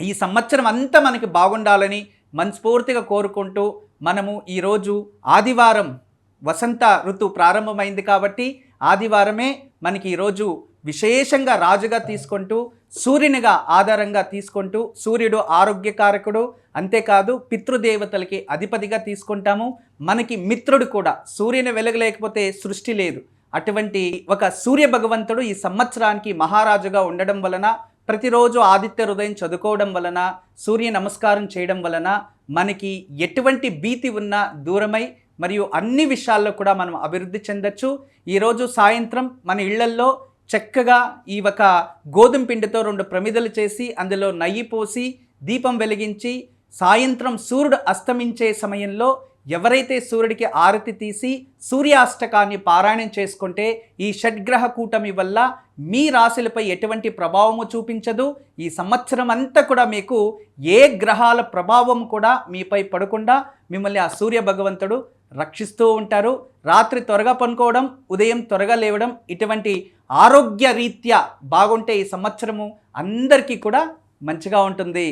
ఈ సంవత్సరం అంతా మనకి బాగుండాలని మనస్ఫూర్తిగా కోరుకుంటూ మనము ఈరోజు ఆదివారం వసంత ఋతు ప్రారంభమైంది కాబట్టి ఆదివారమే మనకి ఈరోజు విశేషంగా రాజుగా తీసుకుంటూ సూర్యునిగా ఆధారంగా తీసుకుంటూ సూర్యుడు ఆరోగ్యకారకుడు అంతేకాదు పితృదేవతలకి అధిపతిగా తీసుకుంటాము. మనకి మిత్రుడు కూడా సూర్యుని వెలగలేకపోతే సృష్టి లేదు. అటువంటి ఒక సూర్య భగవంతుడు ఈ సంవత్సరానికి మహారాజుగా ఉండడం వలన ప్రతిరోజు ఆదిత్య హృదయం చదువుకోవడం వలన సూర్య నమస్కారం చేయడం వలన మనకి ఎటువంటి భీతి ఉన్నా దూరమై మరియు అన్ని విషయాల్లో కూడా మనం అభివృద్ధి చెందొచ్చు. ఈరోజు సాయంత్రం మన ఇళ్ళల్లో చక్కగా ఈ ఒక గోధుమ పిండితో రెండు ప్రమిదలు చేసి అందులో నెయ్యి పోసి దీపం వెలిగించి సాయంత్రం సూర్యుడు అస్తమించే సమయంలో ఎవరైతే సూర్యుడికి ఆరతి తీసి సూర్యాష్టకాన్ని పారాయణం చేసుకుంటే ఈ షడ్గ్రహ కూటమి వల్ల మీ రాశులపై ఎటువంటి ప్రభావము చూపించదు. ఈ సంవత్సరం అంతా కూడా మీకు ఏ గ్రహాల ప్రభావం కూడా మీపై పడకుండా మిమ్మల్ని ఆ సూర్య భగవంతుడు రక్షిస్తూ ఉంటారు. రాత్రి త్వరగా పనుకోవడం ఉదయం త్వరగా లేవడం ఇటువంటి ఆరోగ్య రీత్యా బాగుంటే ఈ సంవత్సరము అందరికీ కూడా మంచిగా ఉంటుంది.